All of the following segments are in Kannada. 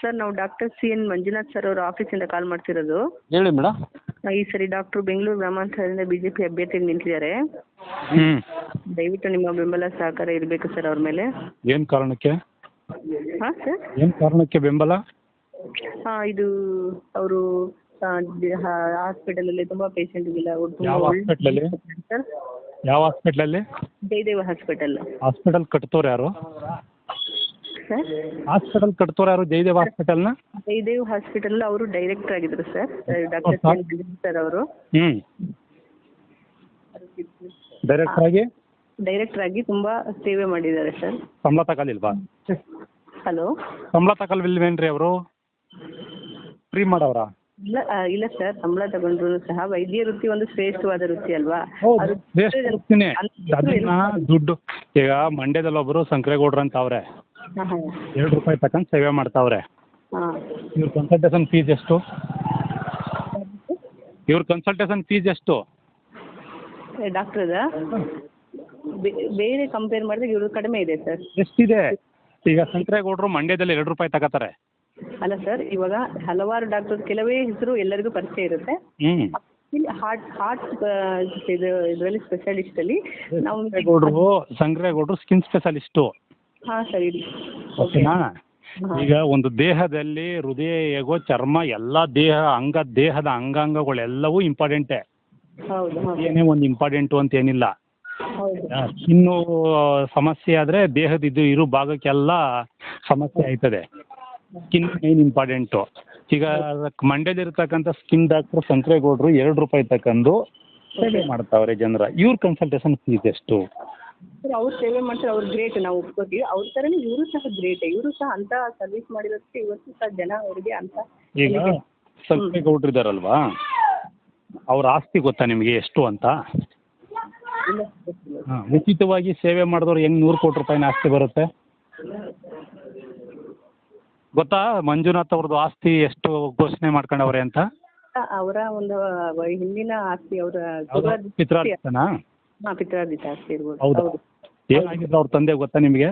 ಸರ್ ನಾವು doctor C N Manjunath sir ಅವರ ಆಫೀಸಿಂದ ಕಾಲ್ ಮಾಡ್ತಿರೋದು. ಹೇಳಿ ಮೇಡಮ್ ಈ ಸರಿ ಡಾಕ್ಟ್ರು ಬೆಂಗಳೂರು ಗ್ರಾಮಾಂತರದಿಂದ ಬಿ ಜೆ ಪಿ ಅಭ್ಯರ್ಥಿಗೆ ನಿಂತಿದ್ದಾರೆ. ಹ್ಞೂ ದಯವಿಟ್ಟು ನಿಮ್ಮ ಬೆಂಬಲ ಸಹಕಾರ ಇರಬೇಕು ಸರ್ ಅವ್ರ ಮೇಲೆ. ಏನು ಕಾರಣಕ್ಕೆ? ಹಾಂ ಸರ್? ಏನು ಕಾರಣಕ್ಕೆ ಬೆಂಬಲ? ಹಾಂ ಇದು ಅವರು ಹಾಸ್ಪಿಟಲಲ್ಲಿ ತುಂಬ ಪೇಷಂಟ್ಗಿಲ್ಲ ಯಾವ ಹಾಸ್ಪಿಟಲ್ ಹಾಸ್ಪಿಟ್ಲಲ್ಲಿ? ಸರ್. ಯಾವ ಹಾಸ್ಪಿಟ್ಲಲ್ಲಿ? ಜಯದೇವ ಹಾಸ್ಪಿಟಲ್. ಹಾಸ್ಪಿಟಲ್ ಕಟ್ತವ್ರು ಯಾರು? ಸರ್? ಹಾಸ್ಪಿಟಲ್ ಕಟ್ತೋರು ಯಾರು? ಜಯದೇವ್ ಹಾಸ್ಪಿಟಲ್ನ? ಜಯದೇವ್ ಹಾಸ್ಪಿಟಲ್ ಅವರು ಡೈರೆಕ್ಟರ್ ಆಗಿದ್ರು ಸರ್. ಡಾಕ್ಟರ್ ಸರ್ ಅವರು. ಹ್ಞೂ ಡೈರೆಕ್ಟರ್ ಆಗಿ? ಡೈರೆಕ್ಟರ್ ಆಗಿ ತುಂಬಾ ಸೇವೆ ಮಾಡಿದ್ದಾರೆ ಸರ್. ಸಂಬಳ ತಗೊಳ್ಳಿಲ್ವಾ? ಹಲೋ? ಸಂಬಳ ತಗೊಳ್ವಿಲ್ವೇನ್ರಿ ಅವರು? ಫ್ರೀ ಮಾಡವ್ರಾ? ಇಲ್ಲ ಆ, ಇಲ್ಲ ಸರ್. ಸಂಬಳ ತಗೊಂಡ್ರು ಸಹ. ವೈದ್ಯ ವೃತ್ತಿ ಒಂದು ಶ್ರೇಷ್ಠವಾದ ವೃತ್ತಿ ಅಲ್ವಾ? ಹೌದು ಅದು ವೇಸ್ಟ್ ಕೊಡ್ತೀನಿ ಅದನ್ನ ದುಡ್ಡು ಈಗ ಮಂಡ್ಯದಲ್ಲಿ ಒಬ್ರು ಸಂಕ್ರೇಗೌಡ್ರು ಅಂತ ಅವ್ರೆ. ಹಾಂ ಹಾಂ. ಎರಡು ರೂಪಾಯಿ ತಗೊಂಡು ಸೇವೆ ಮಾಡ್ತಾವ್ರೆ. ಹಾಂ. ಇವ್ರ ಕನ್ಸಲ್ಟೇಷನ್ ಫೀಸ್ ಎಷ್ಟು? ಇವ್ರ ಕನ್ಸಲ್ಟೇಷನ್ ಫೀಸ್ ಎಷ್ಟು? ಡಾಕ್ಟ್ರದ ಬೇರೆ ಕಂಪೇರ್ ಮಾಡಿದ್ರೆ ಇವ್ರದ್ದು ಕಡಿಮೆ ಇದೆ ಸರ್ ಎಷ್ಟಿದೆ? ಈಗ ಸಂಕ್ರೇಗೌಡರು ಮಂಡ್ಯದಲ್ಲಿ ಎರಡು ರೂಪಾಯಿ ತಗೋತಾರೆ ಅಲ್ಲ ಸರ್ ಇವಾಗ ಹಲವಾರು ಡಾಕ್ಟರ್ ಕೆಲವೇ ಹೆಸರು ಎಲ್ಲರಿಗೂ ಪರಿಚಯ ಇರುತ್ತೆ. ಹ್ಞೂ ಇಲ್ಲಿ ಹಾರ್ಟ್ ಹಾರ್ಟ್ ಇದು ಇದರಲ್ಲಿ ಸ್ಪೆಷಲಿಸ್ಟಲ್ಲಿ ನಾವು ಸಂಕ್ರೇಗೌಡರು ಸ್ಕಿನ್ ಸ್ಪೆಷಲಿಸ್ಟು ಹಾಂ ಸರ್ ಇಡಿ. ಓಕೆನಾ ಹಾಂ. ಈಗ ಒಂದು ದೇಹದಲ್ಲಿ ಹೃದಯ ಹೇಗೋ ಚರ್ಮ ಎಲ್ಲ ದೇಹ ಅಂಗ ದೇಹದ ಅಂಗಾಂಗಗಳೆಲ್ಲವೂ ಇಂಪಾರ್ಟೆಂಟೇ ಹೌದು ಹೌದು. ಏನೇ ಒಂದು ಇಂಪಾರ್ಟೆಂಟು ಅಂತ ಏನಿಲ್ಲ. ಹೌದು. ಸ್ಕಿನ್ನು ಸಮಸ್ಯೆ ಆದರೆ ದೇಹದ ಇದು ಇರೋ ಭಾಗಕ್ಕೆಲ್ಲ ಸಮಸ್ಯೆ ಆಯ್ತದೆ. ಸ್ಕಿನ್ ಮೇನ್ ಇಂಪಾರ್ಟೆಂಟು ಈಗ ಮಂಡ್ಯದಲ್ಲಿರ್ತಕ್ಕಂಥ ಸ್ಕಿನ್ ಡಾಕ್ಟ್ರು ಸಂಕ್ರೇಗೌಡ್ರು ಎರಡು ರೂಪಾಯಿ ತಗೊಂಡು ಸೇವೆ ಮಾಡ್ತಾವ್ರೆ ಜನರ. ಇವ್ರ ಕನ್ಸಲ್ಟೇಷನ್ ಫೀಸ್ ಎಷ್ಟು? ಸರ್ ಅವ್ರು ಸೇವೆ ಮಾಡ್ತಾರೆ ಅವ್ರು ಗ್ರೇಟ್ ನಾವು ಒಪ್ಕೋತೀವಿ. ಅವ್ರ ಥರನೇ ಇವರು ಸಹ ಗ್ರೇಟ್ ಇವರು ಸಹ ಅಂತ ಸರ್ವಿಸ್ ಮಾಡಿರೋದಕ್ಕೆ ಇವತ್ತು ಸಹ ಜನ ಅವರಿಗೆ ಅಂತ ಈಗ ಸಂಕ್ರೇಗೌಡರು ಇದ್ದಾರಲ್ವಾ ಅವ್ರ ಆಸ್ತಿ ಗೊತ್ತಾ ನಿಮಗೆ ಎಷ್ಟು ಅಂತ? ಇಲ್ಲ ಗೊತ್ತಿಲ್ಲ. ಹಾಂ ಉಚಿತವಾಗಿ ಸೇವೆ ಮಾಡಿದವ್ರು ಹೆಂಗ್ ನೂರು ಕೋಟಿ ರೂಪಾಯಿನ ಆಸ್ತಿ ಬರುತ್ತೆ? ಗೊತ್ತಾ ಮಂಜುನಾಥ್ ಅವ್ರದ್ದು ಆಸ್ತಿ ಎಷ್ಟು ಘೋಷಣೆ ಮಾಡ್ಕೊಂಡವ್ರೆ ಅಂತ? ಅವರ ಒಂದು ವ- ಹಿಂದಿನ ಆಸ್ತಿ ಅವರ ಪಿತ್ರಾರ್ಜಿತನಾ ಹಾಂ ಪಿತ್ರಾರ್ಜಿತ ಆಸ್ತಿ ಇರ್ಬೋದು ಹೌದಾ? ಹೌದು. ಏನಾಗಿದ್ರು ಅವ್ರ ತಂದೆ ಗೊತ್ತಾ ನಿಮಗೆ?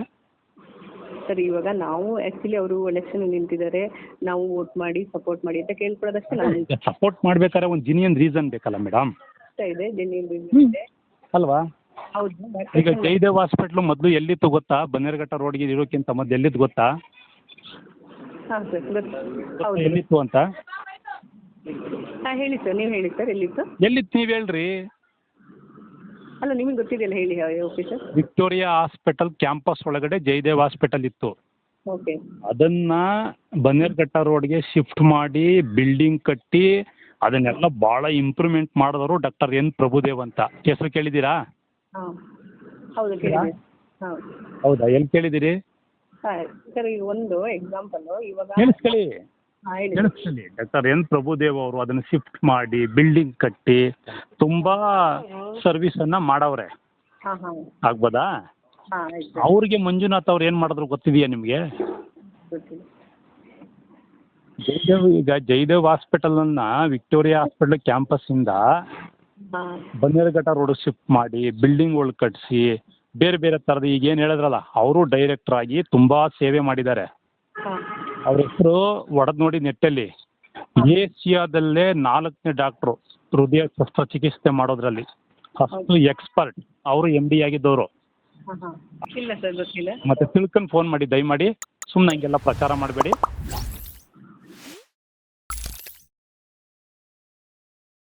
ಸರ್ ಇವಾಗ ನಾವು ಆ್ಯಕ್ಚುಲಿ ಅವರು ಎಲೆಕ್ಷನ್ ನಿಂತಿದ್ದಾರೆ. ನಾವು ವೋಟ್ ಮಾಡಿ ಸಪೋರ್ಟ್ ಮಾಡಿ ಅಂತ ಕೇಳ್ಕೊಳ್ಳೋದಷ್ಟೇ ನಾನು. ಸಪೋರ್ಟ್ ಮಾಡ್ಬೇಕಾದ್ರೆ ಒಂದು ಜಿನಿಯನ್ ರೀಸನ್ ಬೇಕಲ್ಲ ಮೇಡಮ್ ಇಷ್ಟ ಇದೆ ಜೆನ್ಯೂನ್ ಇದೆ. ಅಲ್ವಾ? ಹೌದು ಈಗ ಜಯದೇವ್ ಹಾಸ್ಪಿಟ್ಲು ಮೊದಲು ಎಲ್ಲಿತ್ತು ಗೊತ್ತಾ? ಬನ್ನೇರುಘಟ್ಟ ರೋಡ್ಗೆ ಇರೋಕ್ಕಿಂತ ಮೊದಲು ಎಲ್ಲಿತ್ತು ಗೊತ್ತಾ? ಹಾಂ ಸರ್ ಗೊತ್ತು ಹೌದು. ಎಲ್ಲಿತ್ತು ಅಂತ? ಹಾಂ ಹೇಳಿ ಸರ್ ನೀವು ಹೇಳಿ ಸರ್ ಎಲ್ಲಿತ್ತು? ಎಲ್ಲಿತ್ತು ನೀವು ಹೇಳ್ರಿ? ಅಲ್ಲ ನಿಮಗೆ ಗೊತ್ತಿದೆಯಲ್ಲ ಹೇಳಿ ವಿಕ್ಟೋರಿಯಾ ಹಾಸ್ಪಿಟಲ್ ಕ್ಯಾಂಪಸ್ ಒಳಗಡೆ ಜಯದೇವ್ ಹಾಸ್ಪಿಟಲ್ ಇತ್ತು. ಓಕೆ. ಅದನ್ನ ಬನ್ನೇರ್ಘಟ್ಟ ರೋಡ್ಗೆ ಶಿಫ್ಟ್ ಮಾಡಿ ಬಿಲ್ಡಿಂಗ್ ಕಟ್ಟಿ ಅದನ್ನೆಲ್ಲ ಭಾಳ ಇಂಪ್ರೂವ್ಮೆಂಟ್ ಮಾಡಿದವರು ಡಾಕ್ಟರ್ ಎನ್ ಪ್ರಭುದೇವ್ ಅಂತ. ಹೆಸರು ಕೇಳಿದ್ದೀರಾ? ಹಾಂ. ಹೌದು ಕೇಳಿದೆ. ಹಾಂ ಹೌದಾ ಎಲ್ಲಿ ಕೇಳಿದಿರಿ ಸರ್ ಈಗ ಒಂದು ಎಕ್ಸಾಂಪಲು ಇವಾಗ ಕೇಳಿಸ್ಕೊಳ್ಳಿ ಹಾಂ ಹೇಳಿ. Doctor N. ಪ್ರಭುದೇವ್ ಅವರು ಅದನ್ನು ಶಿಫ್ಟ್ ಮಾಡಿ ಬಿಲ್ಡಿಂಗ್ ಕಟ್ಟಿ ತುಂಬಾ ಸರ್ವಿಸ್ ಅನ್ನ ಮಾಡವ್ರೆ. ಹಾಂ ಹಾಂ. ಆಗ್ಬೋದಾ? ಹಾಂ ಆಯ್ತು. ಅವ್ರಿಗೆ ಮಂಜುನಾಥ್ ಅವ್ರು ಏನು ಮಾಡಿದ್ರು ಗೊತ್ತಿದೆಯಾ ನಿಮಗೆ? ಗೊತ್ತಿಲ್ಲ. ಜಯದೇವ್ ಈಗ ಜಯದೇವ್ ಹಾಸ್ಪಿಟಲನ್ನು ವಿಕ್ಟೋರಿಯಾ ಹಾಸ್ಪಿಟಲ್ ಕ್ಯಾಂಪಸ್ಸಿಂದ ಹಾಂ. ಬನ್ನೇರುಘಟ್ಟ ರೋಡ್ ಶಿಫ್ಟ್ ಮಾಡಿ ಬಿಲ್ಡಿಂಗ್ ಬಿಲ್ಡಿಂಗ್ಗಳು ಕಟ್ಟಿಸಿ ಬೇರೆ ಬೇರೆ ಥರದ ಈಗ ಏನು ಹೇಳಿದ್ರಲ್ಲ ಅವರು ಡೈರೆಕ್ಟರ್ ಆಗಿ ತುಂಬ ಸೇವೆ ಮಾಡಿದ್ದಾರೆ. ಅವ್ರ ಹೆಸರು ಒಡೆದು ನೋಡಿ ನೆಟ್ಟಲ್ಲಿ. ಏಷ್ಯಾದಲ್ಲೇ ನಾಲ್ಕನೇ ಡಾಕ್ಟ್ರು ಹೃದಯ ಶಸ್ತ್ರಚಿಕಿತ್ಸೆ ಮಾಡೋದ್ರಲ್ಲಿ. ಫಸ್ಟ್ ಎಕ್ಸ್ಪರ್ಟ್ ಅವರು ಎಂ ಡಿ ಆಗಿದ್ದವರು. ಹಾಂ ಹಾಂ. ಇಲ್ಲ ಸರ್ ಗೊತ್ತಿಲ್ಲ. ಮತ್ತೆ ತಿಳ್ಕೊಂಡು ಫೋನ್ ಮಾಡಿ ದಯಮಾಡಿ. ಸುಮ್ಮನೆ ಹಂಗೆಲ್ಲ ಪ್ರಚಾರ ಮಾಡಬೇಡಿ.